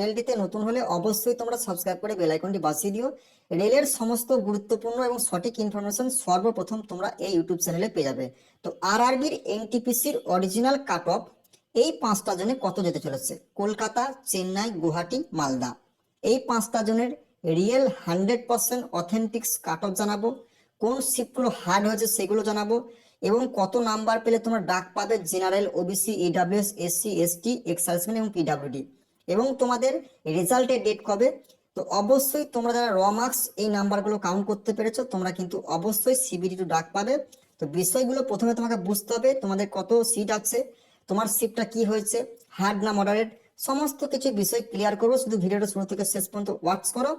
চ্যানেলটিতে নতুন হলে অবশ্যই তোমরা সাবস্ক্রাইব করে বেল আইকনটি বাজিয়ে দিও। রেলের সমস্ত গুরুত্বপূর্ণ এবং সঠিক ইনফরমেশন সর্বপ্রথম তোমরা এই ইউটিউব চ্যানেলে পেয়ে যাবে। তো আরআরবির এনটিপিসির অরিজিনাল কাট অফ এই পাঁচটা জনে কত যেতে চলেছে? কলকাতা, চেন্নাই, গুয়াহাটি, মালদা। এই পাঁচটা জনের real hundred percent authentic cut off জানাব। কোন শিফটগুলো হার্ড হয়েছে সেগুলো জানাব এবং কত নাম্বার পেলে তোমরা ডাক পাবে general OBC EWS SC ST এক্সাইজমেন্ট এবং পিডাব্লিউডি এবং তোমাদের রেজাল্টের ডেট কবে? তো অবশ্যই তোমরা যারা র মার্কস এই নাম্বারগুলো কাউন্ট করতে পেরেছ, তোমরা কিন্তু অবশ্যই সিবিডি টু ডাক পাবে। তো বিষয়গুলো প্রথমে তোমাকে বুঝতে হবে, তোমাদের কত সিট আছে, তোমার সিটটা কি হয়েছে হার্ড না মডারেট সমস্ত কিছু বিষয় ক্লিয়ার করব। শুধু ভিডিওটা শুরু থেকে শেষ পর্যন্ত ওয়াচ করো।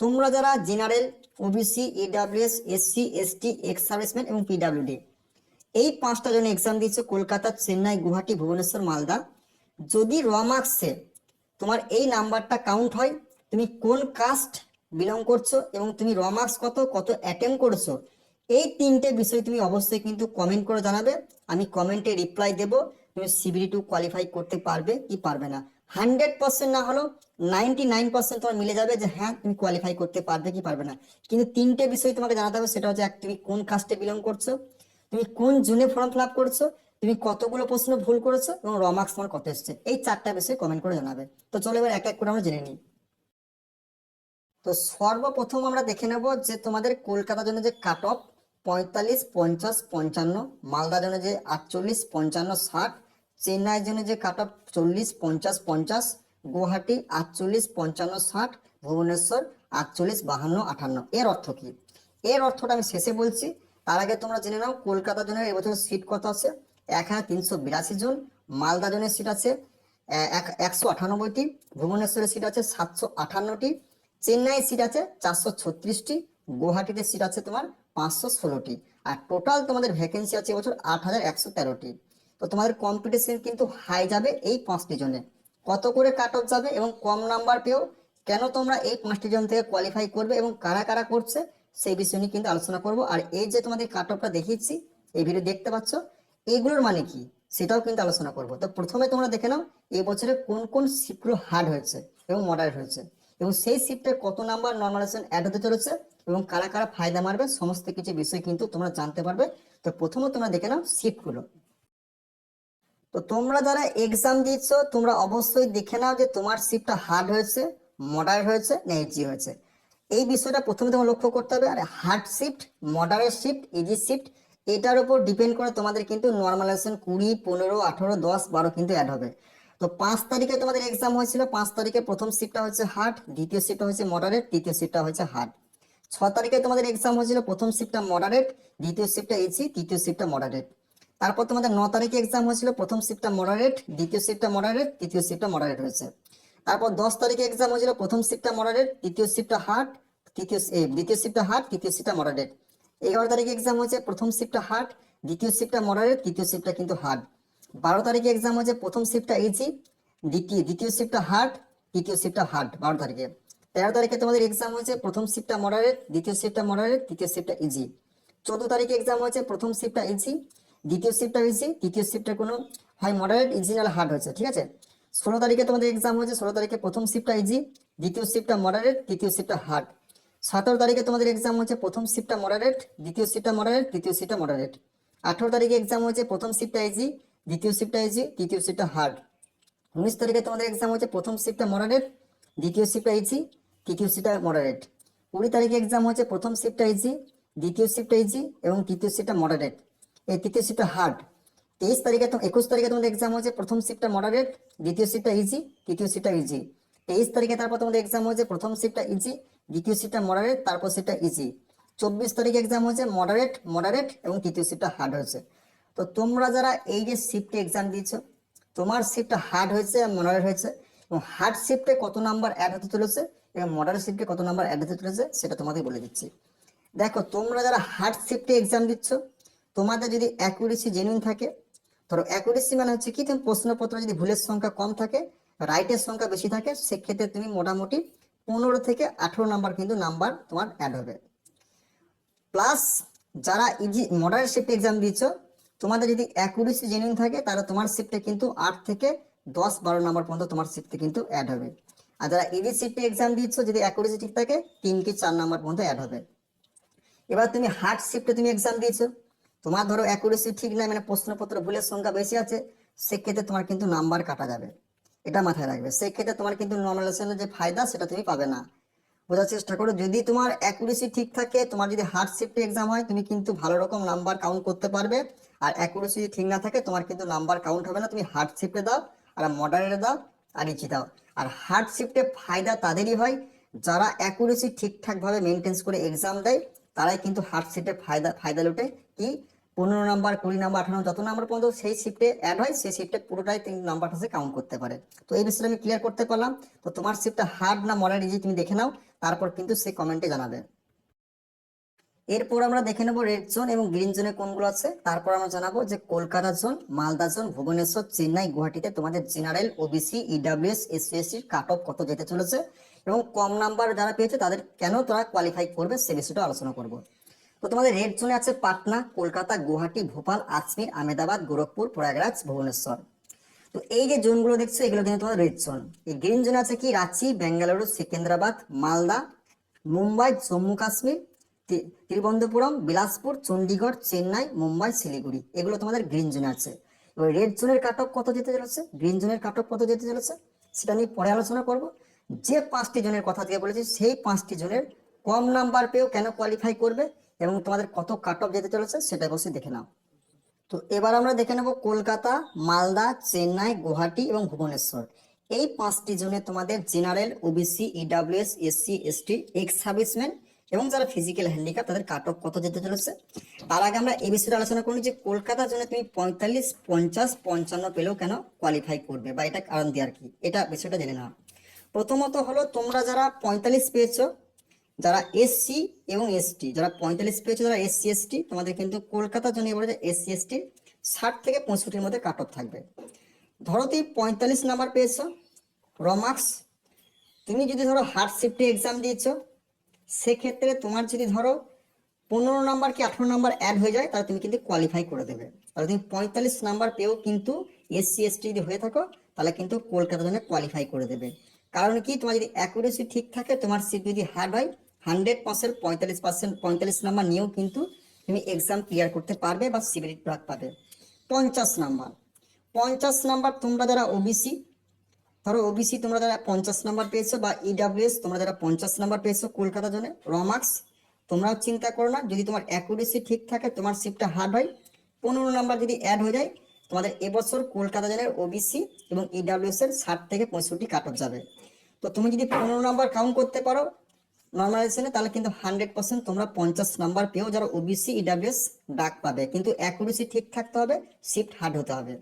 তোমরা যারা general OBC EWS SC ST ex serviceman এবং পিডাব্লিউডি এই পাঁচটা জন এক্সাম দিয়েছে কলকাতা, চেন্নাই, গুয়াহাটি, ভুবনেশ্বর, মালদা। যদি র মার্কসে তোমার এই নাম্বারটা কাউন্ট হয়, তুমি কোন কাস্ট বিলং করছ এবং তুমি র মার্কস কত কত অ্যাটেম্প করেছ, এই তিনটে বিষয় তুমি অবশ্যই কিন্তু কমেন্ট করে জানাবে। আমি কমেন্টে রিপ্লাই দেব, তুমি সিবিডি টু কোয়ালিফাই করতে পারবে কি পারবে না। হান্ড্রেড পার্সেন্ট না হলেও নাইনটি নাইন পার্সেন্ট তোমার মিলে যাবে যে হ্যাঁ তুমি কোয়ালিফাই করতে পারবে কি পারবে না। কিন্তু তিনটে বিষয় তোমাকে জানাতে হবে, সেটা হচ্ছে এক, তুমি কোন কাস্টে বিলং করছ, তুমি কোন জুনে ফর্ম ফিল আপ করছ তুমি কতগুলো প্রশ্ন ভুল করেছ এবং র মার্কস তোমার কত এসছে? এই চারটা বিষয়ে কমেন্ট করে জানাবে। তো চলো এবার এক এক করে আমরা জেনে নিই। তো সর্বপ্রথম আমরা দেখে নেব যে তোমাদের কলকাতার জন্য যে কাট অফ পঁয়তাল্লিশ, পঞ্চাশ, পঞ্চান্ন, মালদার জন্য যে আটচল্লিশ, পঞ্চান্ন, ষাট, চেন্নাইয়ের জন্য যে কাট অফ চল্লিশ, পঞ্চাশ পঞ্চাশ, গুয়াহাটি আটচল্লিশ, পঞ্চান্ন, ষাট, ভুবনেশ্বর আটচল্লিশ, বাহান্ন, আটান্ন। এর অর্থ কি? এর অর্থটা আমি শেষে বলছি। তার আগে তোমরা জেনে নাও, কলকাতার জন্য এবছর সিট কত আছে? এক হাজার তিনশো বিরাশি জন, মালদা জনের সিট আছে এক- একশো আটানব্বইটি, ভুবনেশ্বরের সিট আছে সাতশো আটান্নটি চেন্নাই সিট আছে চারশো ছত্রিশটি, গুয়াহাটিতে সিট আছে তোমার পাঁচশো ষোলোটি। আর টোটাল তোমাদের ভ্যাকেন্সি আছে এবছর আট হাজার একশো তেরোটি। তো তোমাদের কম্পিটিশন কিন্তু হাই যাবে এই পাঁচটি জনে। কত করে কাট অফ যাবে এবং কম নাম্বার পেয়েও কেন তোমরা এই পাঁচটি জন থেকে কোয়ালিফাই করবে এবং কারা কারা করছে, সেই বিষয় নিয়ে কিন্তু আলোচনা করব। আর এই যে তোমাদের কাট অফটা দেখিয়েছি, এই ভিডিও দেখতে পাচ্ছ এগুলোর মানে কি? সেটাও কিন্তু আলোচনা করব। তো প্রথমে তোমরা দেখে নাও এই বছরে কোন কোন শিফটগুলো হার্ড হয়েছে এবং মডারেট হয়েছে। এবং সেই শিফটে কত নাম্বার নর্মালাইজেশন অ্যাড হতে চলেছে এবং কারা কারা ফায়দা মারবে, সমস্ত কিছু বিষয় কিন্তু তোমরা জানতে পারবে। তো প্রথমে তোমরা দেখে নাও শিফটগুলো তো তোমরা যারা এক্সাম দিচ্ছ, তোমরা অবশ্যই দেখে নাও যে তোমার শিফটটা হার্ড হয়েছে মডারেট হয়েছে না ইজি হয়েছে। এই বিষয়টা প্রথমে তোমার লক্ষ্য করতে হবে, আর hard shift moderate shift easy shift এটার উপর ডিপেন্ড করে তোমাদের কিন্তু নর্মালাইজেশন কুড়ি পনেরো আঠারো দশ বারো কিন্তু অ্যাড হবে তো পাঁচ তারিখে তোমাদের এক্সাম হয়েছিল পাঁচ তারিখে প্রথম শিফটটা হচ্ছে হার্ড দ্বিতীয় শিফটটা হচ্ছে মডারেট তৃতীয় শিফটটা হচ্ছে হার্ড ছ তারিখে তোমাদের এক্সাম হয়েছিল প্রথম শিফটটা মডারেট দ্বিতীয় শিফটটা ইজি তৃতীয় শিফটটা মডারেট তারপর তোমাদের ন তারিখে এক্সাম হয়েছিল প্রথম শিফটটা মডারেট দ্বিতীয় শিফটটা মডারেট তৃতীয় শিফটটা মডারেট হয়েছে তারপর দশ তারিখে এক্সাম হয়েছিল প্রথম শিফটটা মডারেট তৃতীয় শিফটটা হার্ট তৃতীয় দ্বিতীয় শিফটটা হার্ট তৃতীয় শিফটটা মডারেট এগারো তারিখে এক্সাম হয়েছে প্রথম শিফটটা হার্ড দ্বিতীয় শিফটটা মডারেট তৃতীয় শিফটটা কিন্তু হার্ড বারো তারিখে এক্সাম হয়েছে প্রথম শিফটটা ইজি দ্বিতীয় দ্বিতীয় শিফটটা হার্ড তৃতীয় শিফটটা হার্ড বারো তারিখে তেরো তারিখে তোমাদের এক্সাম হয়েছে প্রথম শিফটটা মডারেট দ্বিতীয় শিফটটা মডারেট তৃতীয় শিফটটা ইজি চোদ্দ তারিখে এক্সাম হয়েছে প্রথম শিফটটা ইজি দ্বিতীয় শিফটটা ইজি তৃতীয় শিফটটা কোনো হয় মডারেট ইজি নাহলে হার্ড হয়েছে ঠিক আছে ষোলো তারিখে তোমাদের এক্সাম হয়েছে ষোলো তারিখে প্রথম শিফটটা ইজি দ্বিতীয় শিফটটা মডারেট তৃতীয় শিফটটা হার্ড সতেরো তারিখে তোমাদের এক্সাম হচ্ছে প্রথম শিফটটা মডারেট দ্বিতীয় শিফটটা মডারেট তৃতীয় শিফটটা মডারেট আঠারো তারিখে এক্সাম হচ্ছে প্রথম শিফটটা ইজি দ্বিতীয় শিফটটা ইজি তৃতীয় শিফটটা হার্ড উনিশ তারিখে তোমাদের এক্সাম হচ্ছে প্রথম শিফটটা মডারেট দ্বিতীয় শিফটটা ইজি তৃতীয় শিফটটা মডারেট কুড়ি তারিখে এক্সাম হচ্ছে প্রথম শিফটটা ইজি দ্বিতীয় শিফটটা ইজি এবং তৃতীয় শিফটটা মডারেট এই তৃতীয় শিফটটা হার্ড তেইশ তারিখে একুশ তারিখে তোমাদের এক্সাম হচ্ছে প্রথম শিফটটা মডারেট দ্বিতীয় শিফটটা ইজি তৃতীয় শিফটটা ইজি তেইশ তারিখে তারপর তোমাদের এক্সাম হচ্ছে প্রথম শিফটটা ইজি দ্বিতীয় শিফটটা মডারেট তারপর শিফটটা ইজি চব্বিশ তারিখে এক্সাম হয়েছে মডারেট মডারেট এবং তৃতীয় শিফটটা হার্ড হয়েছে। তো তোমরা যারা এই যে শিফটে এক্সাম দিয়েছ, তোমার শিফটটা হার্ড হয়েছে মডারেট হয়েছে এবং হার্ড শিফটে কত নাম্বার অ্যাড হতে চলেছে এবং মডারেট শিফটে কত নাম্বার অ্যাড হতে চলেছে, সেটা তোমাদের বলে দিচ্ছি। দেখো, তোমরা যারা হার্ড শিফটে এক্সাম দিচ্ছ, তোমাদের যদি অ্যাকুরেসি জেনুইন থাকে, ধরো অ্যাকুরেসি মানে হচ্ছে কি, তুমি প্রশ্নপত্র যদি ভুলের সংখ্যা কম থাকে রাইটের সংখ্যা বেশি থাকে, সেক্ষেত্রে তুমি মোটামুটি পনেরো থেকে আঠেরো নাম্বার কিন্তু নাম্বার তোমার অ্যাড হবে। প্লাস যারা ইজি মডারেট শিফটে এক্সাম দিচ্ছ, তোমাদের যদি অ্যাকুরেসি জেনুইন থাকে, তাহলে তোমার শিফটে কিন্তু আট থেকে দশ, বারো নাম্বার পর্যন্ত তোমার শিফটে কিন্তু অ্যাড হবে। আর যারা ইজি শিফটে এক্সাম দিচ্ছ, যদি অ্যাকুরেসি ঠিক থাকে, তিন কি চার নাম্বার পর্যন্ত অ্যাড হবে। এবার তুমি হার্ড শিফটে তুমি এক্সাম দিয়েছ তোমার ধরো অ্যাকুরেসি ঠিক নাই মানে প্রশ্নপত্র ভুলের সংখ্যা বেশি আছে, সেক্ষেত্রে তোমার কিন্তু নাম্বার কাটা যাবে। এটা মাথায় রাখবে। সেক্ষেত্রে তোমার কিন্তু নর্মালাইজেশনের যে ফায়দা, সেটা তুমি পাবে না। বোঝার চেষ্টা করো, যদি তোমার অ্যাকুরেসি ঠিক থাকে, তোমার যদি হার্ড শিফটে এক্সাম হয়, তুমি কিন্তু ভালো রকম নাম্বার কাউন্ট করতে পারবে। আর অ্যাকুরেসি যদি ঠিক না থাকে, তোমার কিন্তু নাম্বার কাউন্ট হবে না। তুমি হার্ড শিফটে দাও, আর মডারেটে দাও, আর ইচি দাও। আর হার্ড শিফটে ফায়দা তাদেরই হয়, যারা অ্যাকুরেসি ঠিকঠাক ভাবে মেনটেন্স করে এক্সাম দেয়, তারাই কিন্তু হার্ড শিফটে ফায়দা ফায়দা লুটে। কি? পনেরো নাম্বার, কুড়ি নাম্বার, আঠারো যত নাম্বার পর্যন্ত সেই শিফটে অ্যাড হয়, সেই শিফটে পুরোটাই তিন নাম্বারটা সে কাউন্ট করতে পারে। তো এই বিষয়টা আমি ক্লিয়ার করতে পারলাম। তো তোমার শিফটটা হার্ড না মডারেট ইজি তুমি দেখে নাও, তারপর কিন্তু সেই কমেন্টে জানাবে। এরপর আমরা দেখে নেব রেড জোন এবং গ্রিন জোনে কোনগুলো আছে। তারপর আমরা জানাব যে কলকাতা জোন মালদা জোন ভুবনেশ্বর, চেন্নাই, গুয়াহাটিতে তোমাদের general OBC EWS SC cut off কত যেতে চলেছে। এবং কম নাম্বার যারা পেয়েছে, তাদের কেন তারা কোয়ালিফাই করবে, সে বিষয়টা আলোচনা করব। তো তোমাদের রেড জোনে আছে পাটনা, কলকাতা, গুয়াহাটি, ভোপাল, আজমির, আহমেদাবাদ, গোরখপুর, প্রয়াগরাজ, ভুবনেশ্বর। তো এই যে জোনগুলো দেখছ, এগুলো কিন্তু তোমার রেড জোন এই গ্রিন জোন আছে কি? রাঁচি, বেঙ্গালুরু, সিকেন্দ্রাবাদ, মালদা, মুম্বাই, জম্মু কাশ্মীর তিরুবনন্তপুরম, বিলাসপুর চণ্ডীগড় চেন্নাই, মুম্বাই, শিলিগুড়ি। এগুলো তোমাদের গ্রিন জোনে আছে। এবার রেড জোনের কাট অফ কত যেতে চলেছে? গ্রিন জোনের কাট অফ কত যেতে চলেছে? সেটা নিয়ে পরে আলোচনা করব। যে পাঁচটি জনের কথা দিয়ে বলেছি, সেই পাঁচটি জনের কম নাম্বার পেয়েও কেন কোয়ালিফাই করবে? এবং তোমাদের কত কাট অফ যেতে চলেছে সেটা অবশ্যই দেখে নাও। তো এবার আমরা দেখে নেব কলকাতা, মালদা, চেন্নাই, গুয়াহাটি এবং ভুবনেশ্বর। এই পাঁচটি জোনে তোমাদের general, OBC, EWS, SC, ST, ex serviceman এবং যারা ফিজিক্যাল হ্যান্ডিক্যাপ তাদের কাট অফ কত যেতে চলেছে? তার আগে আমরা এই বিষয়ে আলোচনা করি যে কলকাতার জন্য তুমি পঁয়তাল্লিশ, পঞ্চাশ, পঞ্চান্ন পেলেও কেন কোয়ালিফাই করবে বা এটা কারণ দিয়ে আর কি? এটা বিষয়টা জেনে নাও। প্রথমত হলো তোমরা যারা পঁয়তাল্লিশ পেয়েছ যারা এসসি এবং এসটি যারা পঁয়তাল্লিশ পেয়েছে, যারা এসসি এসটি তোমাদের কিন্তু কলকাতার জন্য এবারে এসসি এসটি ষাট থেকে পঁয়ষট্টির মধ্যে কাট অফ থাকবে। ধরো তুমি পঁয়তাল্লিশ নাম্বার পেয়েছ রমার্কস তুমি যদি ধরো হার্ড শিফটে এক্সাম দিয়েছ, সেক্ষেত্রে তোমার যদি ধরো পনেরো নাম্বার কি আঠেরো নাম্বার অ্যাড হয়ে যায়, তাহলে তুমি কিন্তু কোয়ালিফাই করে দেবে। তাহলে তুমি পঁয়তাল্লিশ নাম্বার পেয়েও কিন্তু এসসি এসটি যদি হয়ে থাকো, তাহলে কিন্তু কলকাতার জন্য কোয়ালিফাই করে দেবে। কারণ কি, তোমার যদি অ্যাকুরেসি ঠিক থাকে, তোমার সিট যদি হার্ড হয় হান্ড্রেড পার্সেন্ট, পঁয়তাল্লিশ পার্সেন্ট, পঁয়তাল্লিশ নাম্বার নিয়েও কিন্তু তুমি এক্সাম ক্লিয়ার করতে পারবে বা সিবিলিটি ট্রাক পাবে। পঞ্চাশ নাম্বার। পঞ্চাশ নাম্বার তোমরা যারা ওবিসি ধরো ওবিসি তোমরা যারা পঞ্চাশ নাম্বার পেয়েছ বা ইডাব্লিউএস তোমরা যারা পঞ্চাশ নাম্বার পেয়েছ কলকাতার জন্য রমার্কস তোমরাও চিন্তা করো না, যদি তোমার অ্যাকুরেসি ঠিক থাকে, তোমার সিটটা হার্ড হয়, পনেরো নাম্বার যদি অ্যাড হয়ে যায়, তোমাদের এবছর কলকাতা জেলার ওবিসি এবং ইডাব্লিউএস এর ষাট থেকে পঁয়ষট্টি কাট অফ যাবে। তো তুমি যদি পনেরো নাম্বার কাউন্ট করতে পারো নর্মালাইজেশনে তাহলে কিন্তু হান্ড্রেড পার্সেন্ট তোমরা পঞ্চাশ নাম্বার পেয়েও যারা ওবিসি ইডাব্লিউএস ডাক পাবে। কিন্তু অ্যাকুরেসি ঠিক থাকতে হবে শিফট হার্ড হতে হবে।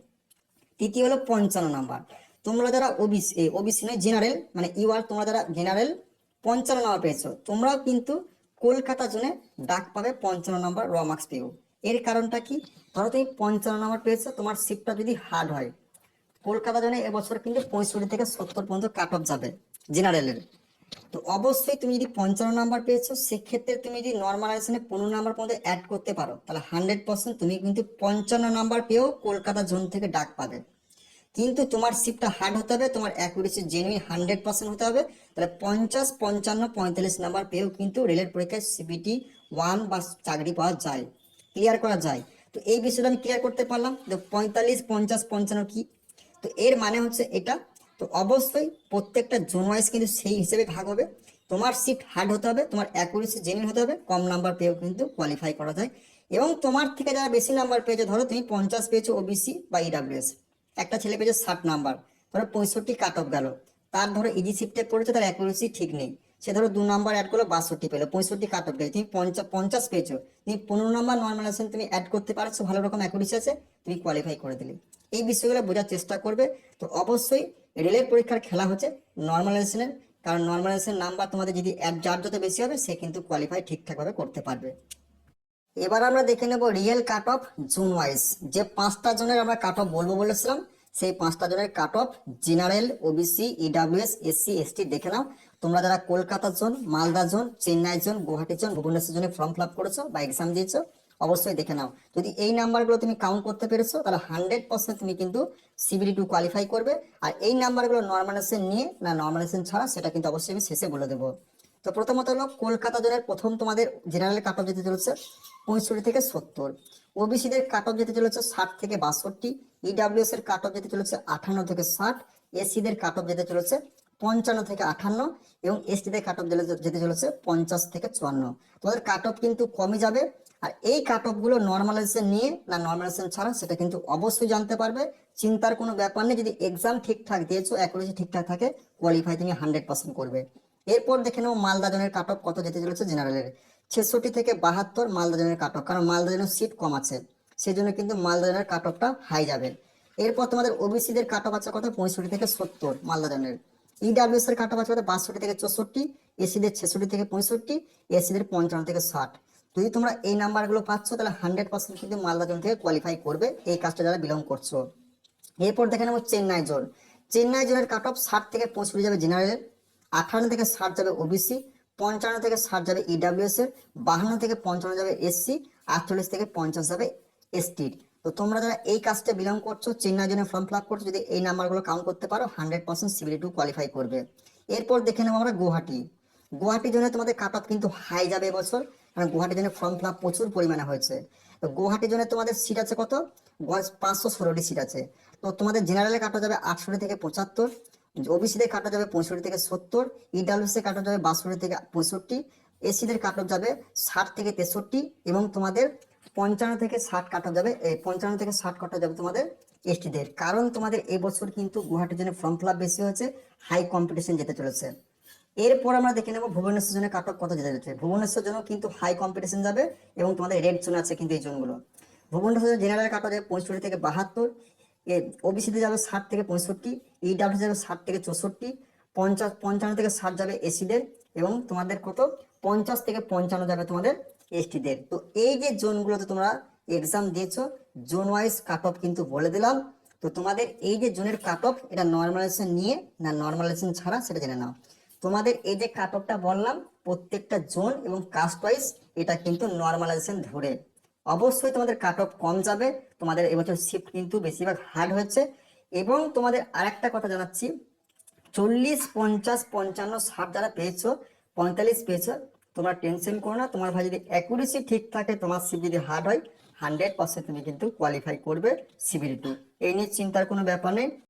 তৃতীয় হলো পঞ্চান্ন নাম্বার তোমরা যারা ওবিসি ওবিসি নয় জেনারেল মানে ইউআর তোমরা যারা জেনারেল পঞ্চান্ন নাম্বার পেয়েছ, তোমরাও কিন্তু কলকাতা জোনে ডাক পাবে পঞ্চান্ন নাম্বার র মার্কস পেও এর কারণটা কি? ধরো তুমি পঞ্চান্ন নাম্বার পেয়েছ, তোমার শিফটটা যদি হার্ড হয়, কলকাতা জোনে এবছর কিন্তু পঁয়ষট্টি থেকে সত্তর পর্যন্ত কাট অফ যাবে জেনারেলের তো অবশ্যই তুমি যদি পঞ্চান্ন নাম্বার পেয়েছ, সেক্ষেত্রে তুমি যদি নর্মালাইজেশনে পনেরো নাম্বার পর্যন্ত অ্যাড করতে পারো, তাহলে হান্ড্রেড পার্সেন্ট তুমি কিন্তু পঞ্চান্ন নাম্বার পেয়েও কলকাতা জোন থেকে ডাক পাবে। কিন্তু তোমার শিফটটা হার্ড হতে হবে, তোমার অ্যাকুরেসি জেনুইন হান্ড্রেড পার্সেন্ট হতে হবে, তাহলে পঞ্চাশ, পঞ্চান্ন, পঁয়তাল্লিশ নাম্বার পেয়েও কিন্তু রেলের পরীক্ষায় সিবিটি ওয়ান বা চাকরি পাওয়া যায় ক্লিয়ার করা যায়। তো এই বিষয়টা আমি ক্লিয়ার করতে পারলাম, তো পঁয়তাল্লিশ, পঞ্চাশ, পঞ্চান্ন কি? তো এর মানে হচ্ছে এটা তো অবশ্যই প্রত্যেকটা জোন ওয়াইজ কিন্তু সেই হিসেবে ভাগ হবে। তোমার শিফট হার্ড হতে হবে, তোমার অ্যাকুরেসি জেনুইন হতে হবে, কম নাম্বার পেয়েও কিন্তু কোয়ালিফাই করা যায়। এবং তোমার থেকে যারা বেশি নাম্বার পেয়েছে, ধরো তুমি পঞ্চাশ পেয়েছ ওবিসি বা ইডাব্লিউএস একটা ছেলে পেয়েছে ষাট নাম্বার ধরো পঁয়ষট্টি কাট অফ গেল, তার ধরো ইজি শিফটে পড়েছে তার অ্যাকুরেসি ঠিক নেই। সে ধরো দু নাম্বার অ্যাড করল, বাষট্টি পেল, পঁয়ষট্টি কাট অফ গেল, তুমি পঞ্চাশ পঞ্চাশ পেয়েছ, তুমি পনেরো নাম্বার নর্মালাইজেশন তুমি অ্যাড করতে পারছ, ভালো রকম অ্যাকুরেসি আছে, তুমি কোয়ালিফাই করে দিলে। এই বিষয়গুলো বোঝার চেষ্টা করবে। তো অবশ্যই রেলের পরীক্ষার খেলা হচ্ছে নর্মাল নর্মালাইজেশনের কারণ নর্মাল নর্মালাইজেশন নাম্বার তোমাদের যদি এক যার যত বেশি হবে, সে কিন্তু কোয়ালিফাই ঠিকঠাকভাবে করতে পারবে। এবার আমরা দেখে নেব real cut off zone wise যে পাঁচটা জনের আমরা কাট অফ বলব বলেছিলাম, সেই পাঁচটা জনের cut off general OBC EWS SC ST দেখে নাও। তোমরা যারা Kolkata zone Malda zone Chennai zone Guwahati zone Bhubaneswar জোনে ফর্ম ফিল আপ করেছ বা এক্সাম দিয়েছ অবশ্যই দেখে নাও। যদি এই নাম্বারগুলো তুমি কাউন্ট করতে পেরেছ, তাহলে হান্ড্রেড পার্সেন্ট তুমি কিন্তু সিবিডি টু কোয়ালিফাই করবে। আর এই নাম্বারগুলো নর্মালাইজেশন নিয়ে না নর্মালাইজেশন ছাড়া, সেটা কিন্তু অবশ্যই আমি শেষে বলে দেবো। তো প্রথমত হলো কলকাতা জোনের প্রথম তোমাদের জেনারেল কাট অফ যেতে চলেছে পঁয়ষট্টি থেকে সত্তর। ওবিসিদের কাট অফ যেতে চলেছে ষাট থেকে বাষট্টি। ইডাব্লিউএস এর কাট অফ যেতে চলেছে আঠান্ন থেকে ষাট। এসসিদের কাট অফ যেতে চলেছে পঞ্চান্ন থেকে আঠান্ন। এবং এসটিদের কাট অফ যেতে চলেছে পঞ্চাশ থেকে চুয়ান্ন। তোমাদের কাট অফ কিন্তু কমে যাবে। আর এই কাট অফগুলো নর্মালাইজেশন নিয়ে না নর্মালাইজেশন ছাড়া সেটা কিন্তু অবশ্যই জানতে পারবে। চিন্তার কোনো ব্যাপার নেই, যদি এক্সাম ঠিকঠাক দিয়েছ অ্যাকুরেসি ঠিকঠাক থাকে কোয়ালিফাই তুমি হান্ড্রেড পার্সেন্ট করবে। এরপর দেখে নেব মালদা জনের কাট অফ কত যেতে চলেছে জেনারেলের ছেষট্টি থেকে বাহাত্তর মালদা জনের কাট অফ কারণ মালদা জনের সিট কম আছে সেই জন্য কিন্তু মালদা জনের কাট অফটা হাই যাবে। এরপর তোমাদের ওবিসিদের কাট অফ আছে কত? পঁয়ষট্টি থেকে সত্তর মালদা জনের। ইডাব্লিউএস এর কাট অফ আছে কত? বাষট্টি থেকে চৌষট্টি এসিদের ছেষট্টি থেকে পঁয়ষট্টি এসিদের পঞ্চান্ন থেকে ষাট। যদি তোমরা এই নাম্বারগুলো পাচ্ছ, তাহলে হান্ড্রেড পার্সেন্ট কিন্তু মালদা জন থেকে কোয়ালিফাই করবে এই কাজটা যারা বিলং করছ। এরপর দেখে নেব চেন্নাই জোন। চেন্নাই জোনের কাট অফ ষাট থেকে পঁয়ষট্টি যাবে জেনারেল আঠান্ন থেকে ষাট যাবে ওবিসি পঞ্চান্ন থেকে ষাট যাবে ইডাব্লিউএস এর বাহান্ন থেকে পঞ্চান্ন যাবে এসসি আটচল্লিশ থেকে পঞ্চাশ যাবে এসটির তো তোমরা যারা এই কাজটা বিলং করছ, চেন্নাই জন্য ফর্ম ফিল করছ, যদি এই নাম্বারগুলো কাউন্ট করতে পারো হান্ড্রেড পার্সেন্ট সিবিলি টু কোয়ালিফাই করবে। এরপর দেখে নেব আমরা গুয়াহাটি। গুয়াহাটির জন্য তোমাদের কাট অফ কিন্তু হাই যাবে এবছর। কারণ গুয়াহাটির জন্য ফর্ম ফিল প্রচুর পরিমাণে হয়েছে। তো গুয়াহাটির জন্য তোমাদের সিট আছে কত? পাঁচশো ষোলোটি সিট আছে। তো তোমাদের জেনারেলে কাটা যাবে আটষট্টি থেকে পঁচাত্তর ওবিসিদের কাটা যাবে পঁয়ষট্টি থেকে সত্তর ইডাব্লিউসি কাটা যাবে বাষট্টি থেকে পঁয়ষট্টি এসিদের কাটা যাবে ষাট থেকে তেষট্টি এবং তোমাদের পঞ্চান্ন থেকে ষাট কাটা যাবে, এই পঞ্চান্ন থেকে ষাট কাটা যাবে তোমাদের এসটিদের। কারণ তোমাদের এবছর কিন্তু গুয়াহাটির জন্য ফর্ম ফিল বেশি হয়েছে হাই কম্পিটিশন যেতে চলেছে। এরপর আমরা দেখে নেব ভুবনেশ্বর জন্য কাট কত যেতে যাচ্ছে। ভুবনেশ্বর জন্য কিন্তু হাই কম্পিটিশন যাবে এবং তোমাদের রেড জোন আছে কিন্তু এই জোনগুলো। ভুবনেশ্বর জেনারেল কাট যাবে পঁয়ষট্টি থেকে বাহাত্তর ওবিসিতে যাবে ষাট থেকে পঁয়ষট্টি ইডাব্লিউ যাবে ষাট থেকে চৌষট্টি, পঞ্চাশ পঞ্চান্ন থেকে ষাট যাবে এসিদের এবং তোমাদের কত? পঞ্চাশ থেকে পঞ্চান্ন যাবে তোমাদের এসটিদের। তো এই যে জোনগুলোতে তোমরা এক্সাম দিয়েছ, জোন ওয়াইজ কাট অফ কিন্তু বলে দিলাম। তো তোমাদের এই যে জোনের কাট অফ এটা নর্মালাইজেশন নিয়ে না নর্মালাইজেশন ছাড়া সেটা জেনে নাও। তোমাদের এই যে কাট অফটা বললাম, প্রত্যেকটা জোন এবং কাস্ট ওয়াইজ এটা কিন্তু নর্মালাইজেশন ধরে। অবশ্যই তোমাদের কাট কম যাবে, তোমাদের এবছর শিফট কিন্তু বেশিরভাগ হার্ড হয়েছে। এবং তোমাদের আরেকটা কথা জানাচ্ছি, চল্লিশ, পঞ্চাশ, পঞ্চান্ন, ষাট যারা পেয়েছ, পঁয়তাল্লিশ পেয়েছ, তোমরা টেনশন করো না, তোমার ভাই যদি অ্যাকুরেসি ঠিক থাকে, তোমার সিবি যদি হার্ড হয় হান্ড্রেড পার্সেন্ট তুমি কিন্তু কোয়ালিফাই করবে সিবিলিটি এই নিয়ে চিন্তার কোনো ব্যাপার নেই।